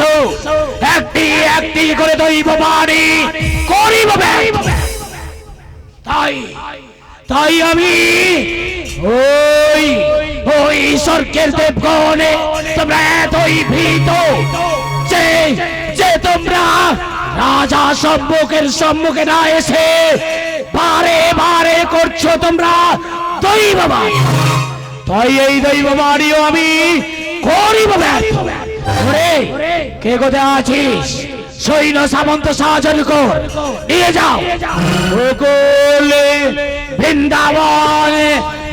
কংস একটি একটি করে দৈব বাড়ি করিব। তাই তাই আমি ওই ওই স্বর্গের দেবগণে তোমরা এতই ভীত যে যে তোমরা রাজা সম্মুখের সম্মুখে না এসে বারে বারে করছ তোমরা দৈব বাড়ি। তাই এই দৈব বাড়িও আমি করিব কে কোথায় আছিস? সৈন্য সামন্ত সাহায্য নিয়ে যাও। গোকুলে বৃন্দাবন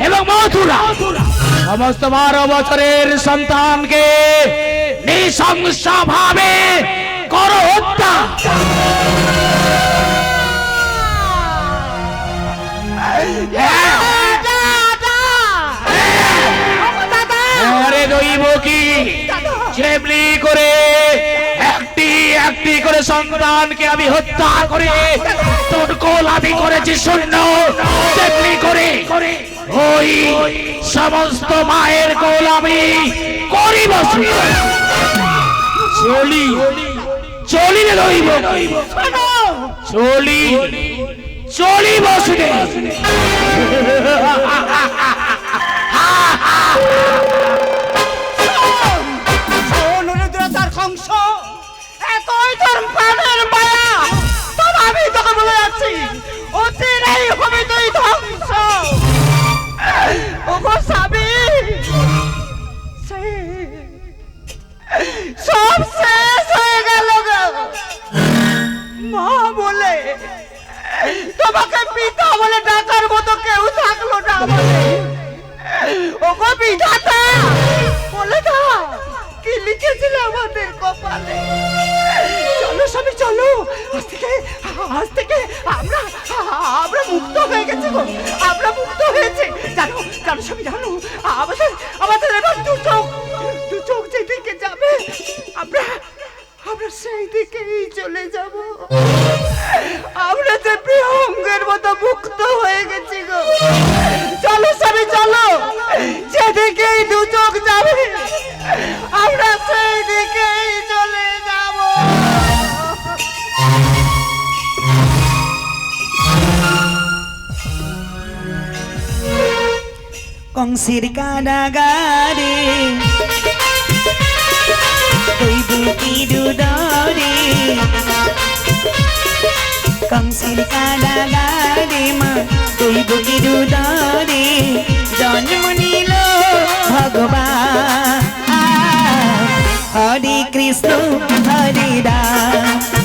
এবং মথুরা। সমস্ত বারো বছরের সন্তানকে নৃশংস ভাবে করো হত্যা। আরে দৈব কি যেমনি করে, একটি একটি করে সন্তানকে আমি হত্যা করে তোর গোলামি করেছি, শূন্য। তেমনি করে, ওই সমস্ত মায়ের গোলামি করিব চলি চলি রে দৈব চলি চলি বসুদে তোর প্রাণের মায়া। তবে আমি তোকে বলে যাচ্ছি অচিরেই হবে তুই ধ্বংস। ওগো স্বামী সব শেষ হয়ে গেল মা বলে, তোমাকে পিতা বলে ডাকার মতো কেউ থাকল না বলে ওগো বিধাতা, বলে দাও, কি লিখেছিল আমাদের কপালে? সবই চলো। আজ থেকে আজ থেকে আমরা আমরা মুক্ত হয়ে গেছি গো। আমরা মুক্ত হয়েছে। জানো জানো সবই জানো, আমাদের আমাদের এবার দু চোখ দু চোখ যেদিকে যাবে, আমরা আমরা সেই দিকেই চলে যাব। আমরা যে বিহঙ্গের কংসের কারাগারে দৈব কিরুদরে কংসের কারাগারে মা দৈব কিরুদরে জন্ম নিল ভগবান হরে কৃষ্ণ হরে রাম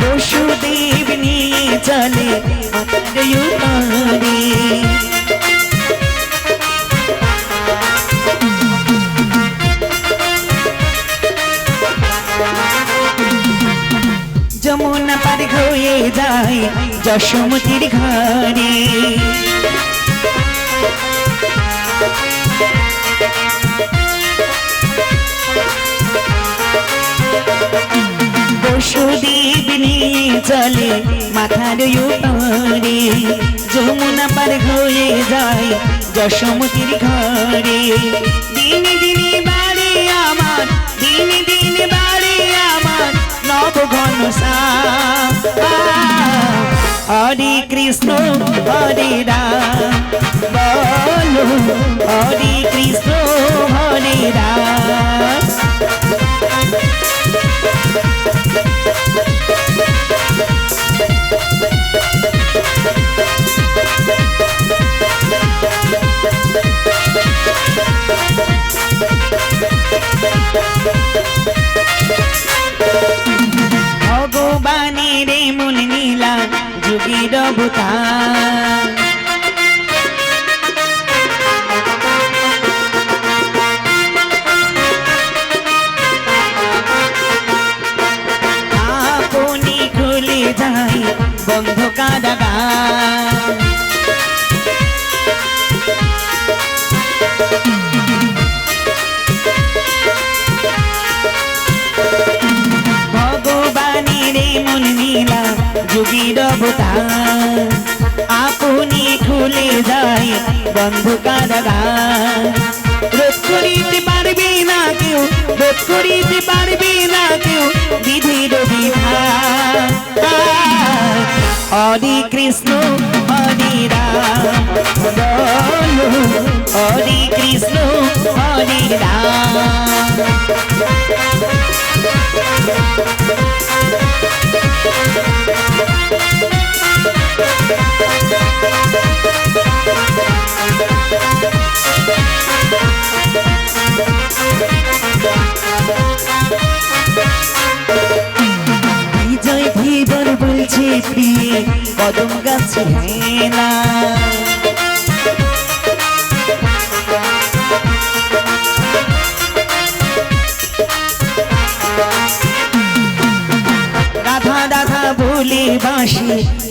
বসুদেব নিয়ে চলে মাতারে পার হয়ে যায় যশোমতির ঘরে বসুদেব নিয়ে চলে মাথার উপরে। যমুনা পার হয়ে যায় যশোমতির ঘরে দিন নব ঘন হরে কৃষ্ণ হরে রাম। বলো হরে কৃষ্ণ হরে রাম। ভগবানের মন নীলা যুগীর অবতার আপনি খুলে যায় বন্ধ কারাগার রোধ করিতে পারবে না কেউ, রোধ করিতে পারবে না কেউ বিধির বিধান। কৃষ্ণ, হরে রাম। হরে কৃষ্ণ, হরে রাম। বিজয় ধীবর বলছে প্রিয়ে কদম গাছে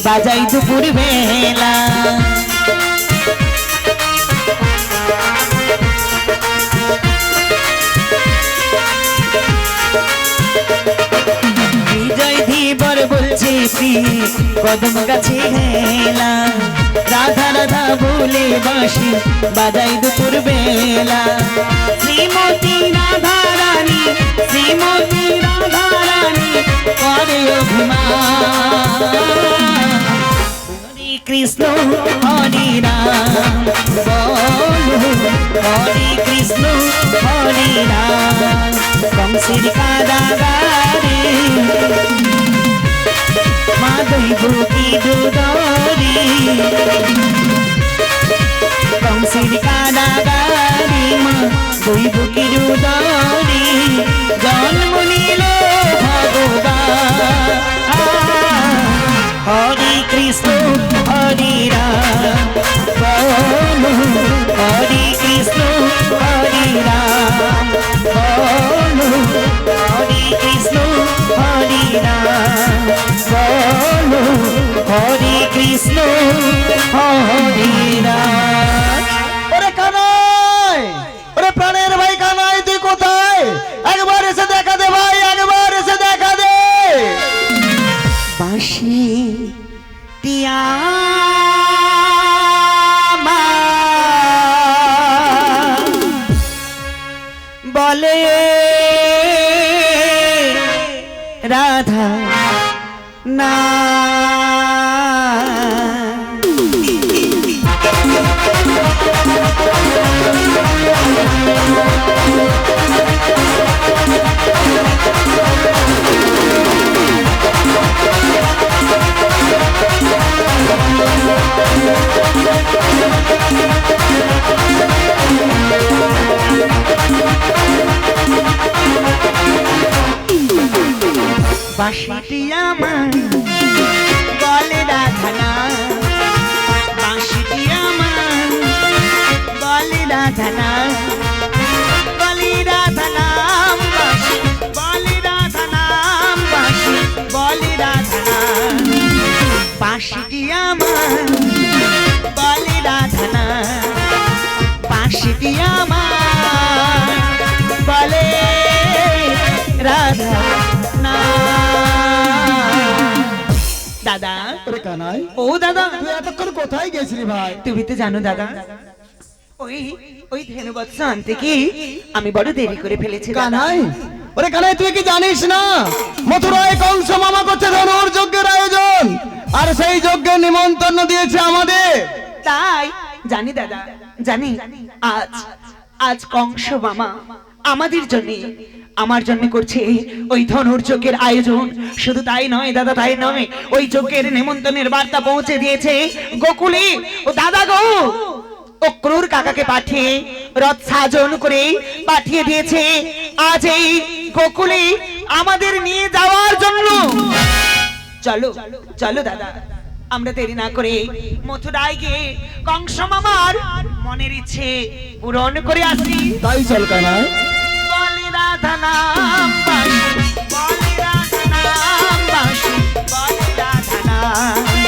বাজাই দুপুর বেলা। ধীবর বলছে প্রিয় কদম গাছে হেলা রাধা রাধা বলে বাঁশি বাজাই দুপুর বেলা শ্রীমতী রাধা রানী শ্রীমতী রাধা রানী করে অভিমান কৃষ্ণ হরে রাম হরে কৃষ্ণ হরে রাম কংসের কারাগারে দৈব কি দুদরে কংসের কারাগারে মা দৈব কি দুদরে জন্ম নিল ভগবান হরে কৃষ্ণ হরে রাম হরে কৃষ্ণ হরে রাম হরে কৃষ্ণ হরে কৃষ্ণ, হরে ওরে কানাই, ওরে প্রাণের ভাই কানাই, তুই কোথায়? একবার এসে দেখা দে ভাই, একবার এসে দেখা দে। বাঁশি টিয়া বলে রাধা, না বাঁশিটি আমার বলে রাধা না বাঁশিটি আমার বলে রাধা বাঁশিটি আমার বলে রাধা না। দাদা? কানাই। ও দাদা। তুই এতক্ষণ কোথায় গেছিলি ভাই? তুমি তো জানো দাদা ওই ওই ধেনুবৎস আনতে কি আমি বড় দেরি করে ফেলেছি। কানাই ওরে কানাই তুই কি জানিস না? মথুরায় কংস মামা করছে ধনুর যজ্ঞের আয়োজন আর সেই যজ্ঞের নিমন্ত্রণ দিয়েছে আমাদের। তাই জানি দাদা। জানি আজ আজ কংস মামা আমাদের জন্য, আমার জন্য করছে ওই ধনুর যজ্ঞের আয়োজন। শুধু তাই নয়, দাদা, তাই নয়, ওই যজ্ঞের নিমন্ত্রণের বার্তা পৌঁছে দিয়েছে গোকুলে। ও দাদা গো, ও ক্রুর কাকাকে পাঠিয়ে রথ সাজন করে পাঠিয়ে দিয়েছে। আজ এই গোকুলে আমাদের নিয়ে যাওয়ার জন্য। চলো চলো দাদা। আমরা দেরি না করে মথুরায় গিয়ে কংস মামার মনের ইচ্ছে পূরণ করে আসি তাই চল কানায় বলি রাধা নাম বলি রাধা নাম বলি রাধা নাম।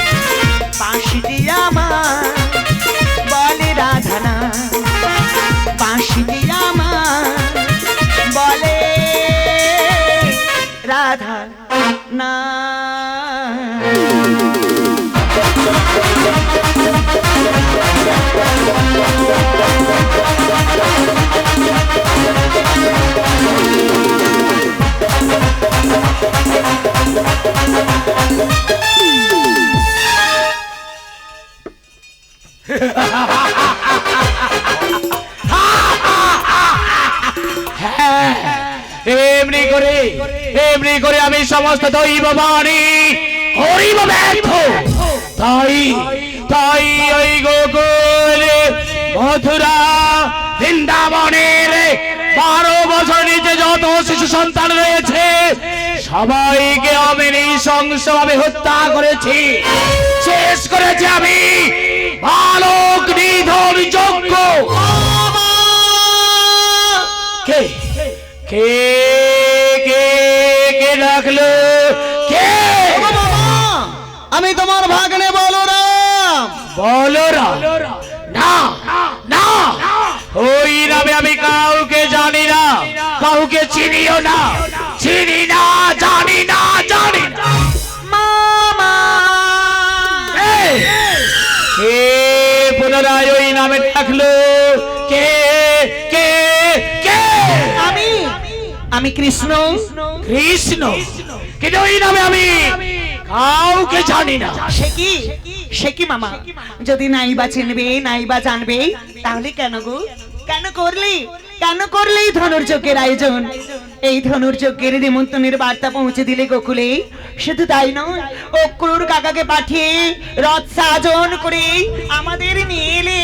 এমনি করে আমি সমস্ত দৈব বাণী করিব ব্যর্থ। তাই তাই ওই গোকুল, মথুরা, বৃন্দাবনের বারো বছর নিচে যত শিশু সন্তান রয়েছে সবাইকে আমি নৃশংসভাবে হত্যা করেছি। শেষ করেছি আমি বালক নিধন যোগ্য কে? কে কে কে ডাকলো? কে? আমি তোমার ভাগ্নে বলরাম। বলো না না। ওই নামে আমি কাউকে জানি না। কাউকে চিনিও না। চিনি নামে কে কে কে? আমি। আমি কৃষ্ণ। কৃষ্ণ। কিন্তু ওই নামে আমি। কাউকে জানি না। সে কি? সে কি মামা? যদি নাই বা চিনবে নাই বা জানবে তাহলে কেন গো? কেন করলি? কেন করলি এই ধনুর্যজ্ঞের আয়োজন? এই ধনুর্যজ্ঞের নিমন্ত্রণের বার্তা পৌঁছে দিলে গোকুলে। শুধু তাই নয়, অক্রুর কাকাকে পাঠিয়ে রথ সাজন করে আমাদের নিয়ে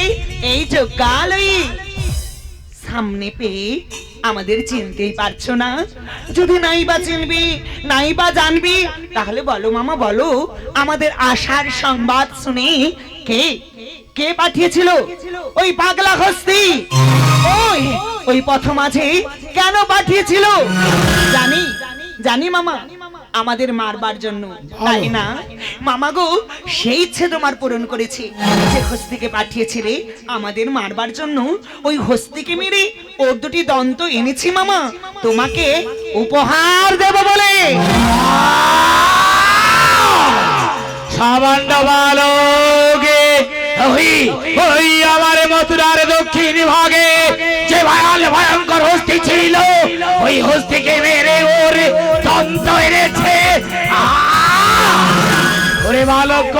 এই যজ্ঞালয়ে সামনে পেয়ে আমাদের চিনতেই পারছ না? যদি নাই বা চিনবি, নাই বা জানবি, তাহলে বলো মামা, বলো আমাদের আশার সংবাদ শুনে কে কে পাঠিয়েছিল? ওই পাগলা হস্তি। ওই ওই পথ মাঝে কেন পাঠিয়েছিল? জানি জানি মামা, আমাদের মারবার জন্য। তাই না? মামা গো, সেই ইচ্ছে তোমার পূরণ করেছি। যে হস্তিকে পাঠিয়েছিলে আমাদের মারবার জন্য। ওই হস্তিকে মেরে ওর দুটি দন্ত এনেছি মামা। তোমাকে উপহার দেব বলে। সামান্য বালকে ওই ওই আমার মথুরার দক্ষিণ ভাগে যে ভয়াল ভয়ঙ্কর হস্তি ছিল, ওই হস্তিকে মেরে ওর তন্ত এনেছে। ওরে বালক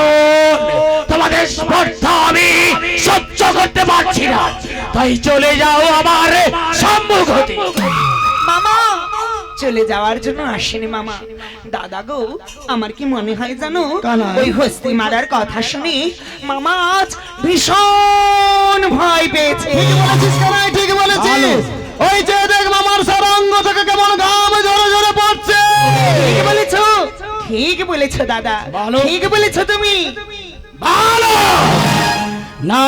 তোমাদের স্পর্ধ আমি সহ্য করতে পারছি না। তাই চলে যাও আমার সম্মুখ হতে। মামা! চলে যাওয়ার জন্য আসেনি মামা। দাদা গো আমার কি মনে হয় জানো? ওই হস্তি মারার কথা শুনে মামা আজ ভীষণ ভয় পেয়েছে। ঠিক বলেছিস ওই যে দেখ মামার সারাঙ্গ থেকে কেমন ঘাম ঝরে ঝরে পড়ছে। ঠিক বলেছ ঠিক বলেছ দাদা। ঠিক বলেছ তুমি। ভালো। না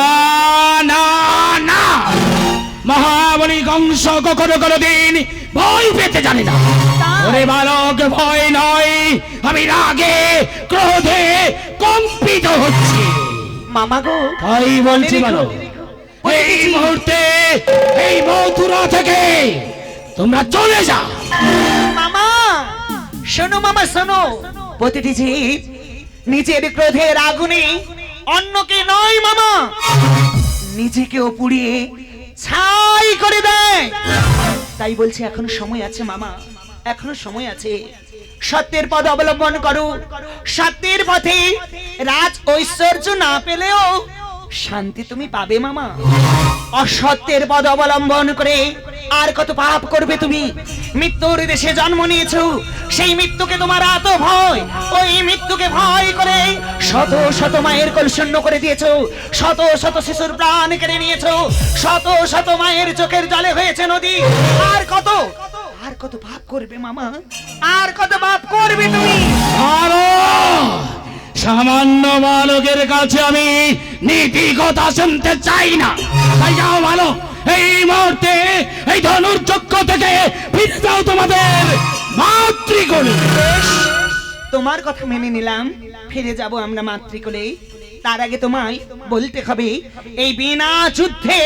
না না। মহাবলী কংস কখনো কোনো দিন ভয় পেতে জানি না। ওরে বালক ভয় নয় আমি রাগে ক্রোধে কম্পিত হচ্ছি। মামা গো তাই বলছি বালক এই মুহূর্তে এই মথুরা থেকে তোমরা চলে যাও। মামা শোনো মামা শোনো। প্রতিটি জীব নিজের ক্রোধের আগুনে অন্যকে নয় মামা। নিজেকেও পুড়িয়ে ছাই করে দেয়। তাই বলছি, এখন সময় আছে মামা, এখনও সময় আছে। সত্যের পথ অবলম্বন করো। সত্যের পথে রাজ ঐশ্বর্য না পেলেও শান্তি তুমি পাবে মামা। অসত্যের পদ অবলম্বন করে আর কত পাপ করবে তুমি? মৃত্যুর দেশে জন্ম নিয়েছো, সেই মৃত্যুকে তোমার এত ভয় ওই মৃত্যুকে ভয় করে শত শত মায়ের কোল করে দিয়েছ, শত শত শিশুর প্রাণ কেড়ে নিয়েছো, শত শত মায়ের চোখের জলে হয়েছে নদী। আর কত? আর কত পাপ করবে মামা? আর কত পাপ করবে তুমি? সামান্য বালকের কাছে আমি নীতি কথা শুনতে চাই না। তাই যাও ভালো এই মুহূর্তে এই ধনুর্যজ্ঞ থেকে ফিরে যাও তোমাদের মাতৃগণে। তোমার কথা মেনে নিলাম। ফিরে যাব আমরা মাতৃকুলে তার আগে তোমায় বলতে হবে এই বিনা যুদ্ধে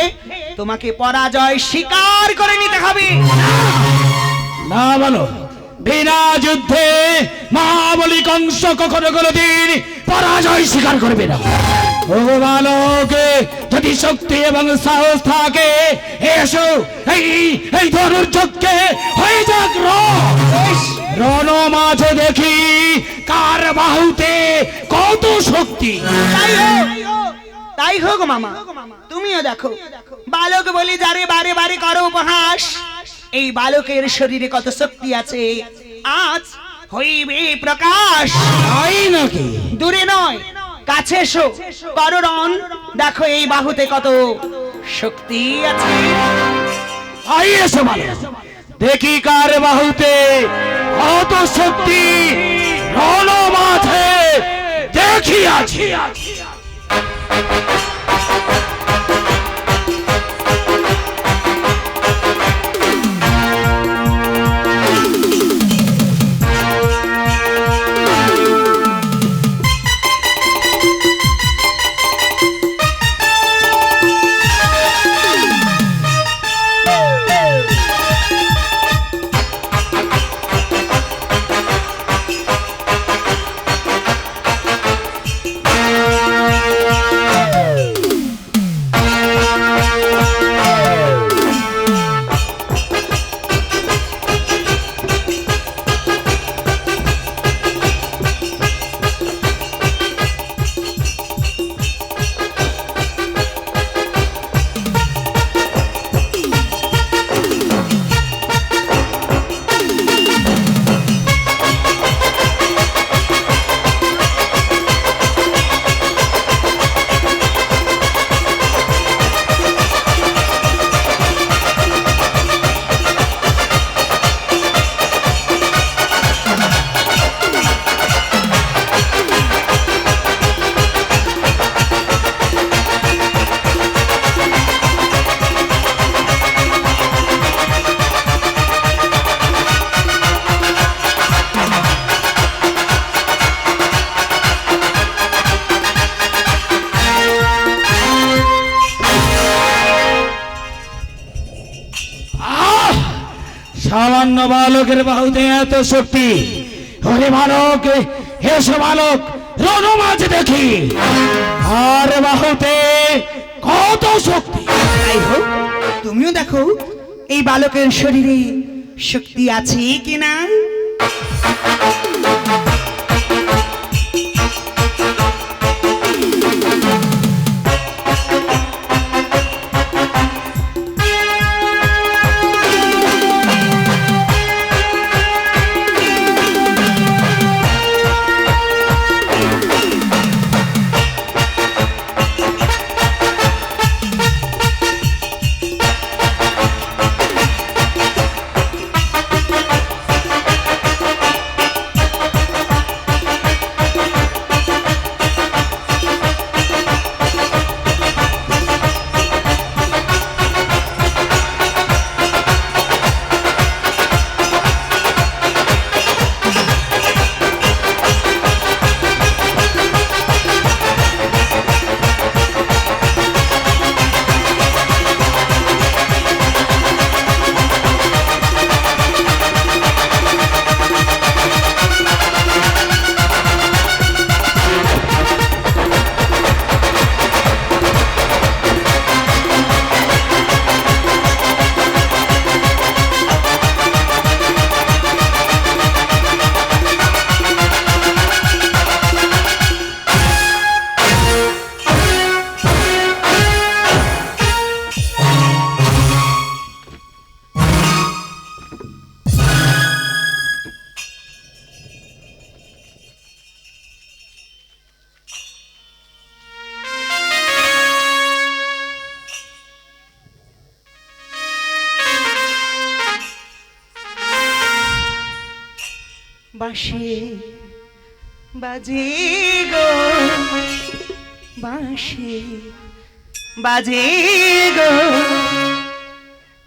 তোমাকে পরাজয় স্বীকার করে নিতে হবে। না বলো বিনা যুদ্ধে মহাবলী কংস কখনো কোনো দিন পরাজয় স্বীকার করবে না। বালক যদি শক্তি এবং সাহস থাকে এসো এই এই ধনুর্যজ্ঞে হয়ে যাক রণ মাঝে দেখি কার বাহুতে কত শক্তি। তাই হোক তাই হোক মামা তুমিও দেখো। বালক বলি যারে বারে বারে করো উপহাস এই বালকের শরীরে কত শক্তি আছে আজ হইবে প্রকাশ। তাই নাকি? দূরে নয় কাছে এসো। করণ দেখো এই বাহুতে কত শক্তি আছে। আই এসো ভালো দেখি কার বাহুতে কত শক্তি। রণ মাঝে দেখি আছি। সামান্য বালকের বাহুতে এত শক্তি। হরে বালক হে বালক রণ দেখি। আর বাহুতে কত শক্তি। তুমিও দেখো, এই বালকের শরীরে শক্তি আছে কিনা? বাজে গো। বাঁশি বাজে গো।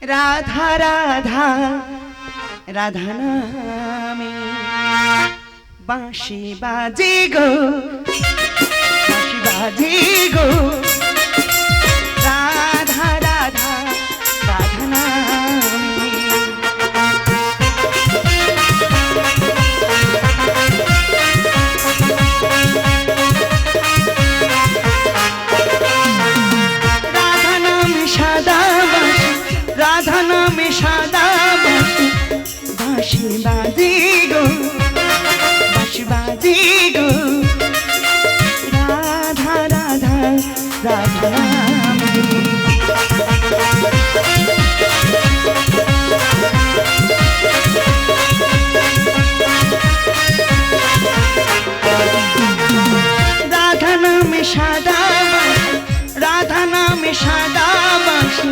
রাধা রাধা রাধা নামে বাঁশি বাজে গো। বাঁশি বাজে গো। বাজিগো বাঁশি বাজিগো। রাধা রাধা রাধা। রাধা নামে সাদা, রাধা নামে সাদা বাঁশি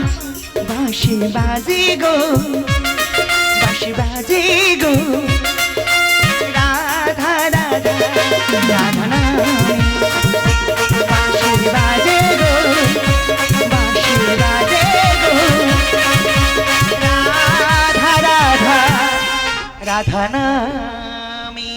বাঁশি বাজিগো। বাজে গো রাধা রাধা রাধা নামে। বাঁশি বাজে গো বাঁশি বাজে গো। রাধা রাধা রাধা নামে।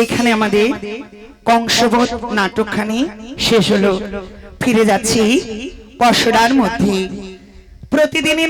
এইখানে আমাদের কংসবধ নাটকখানি শেষ হলো। ফিরে যাচ্ছি পশরার মধ্যে। প্রতিদিনের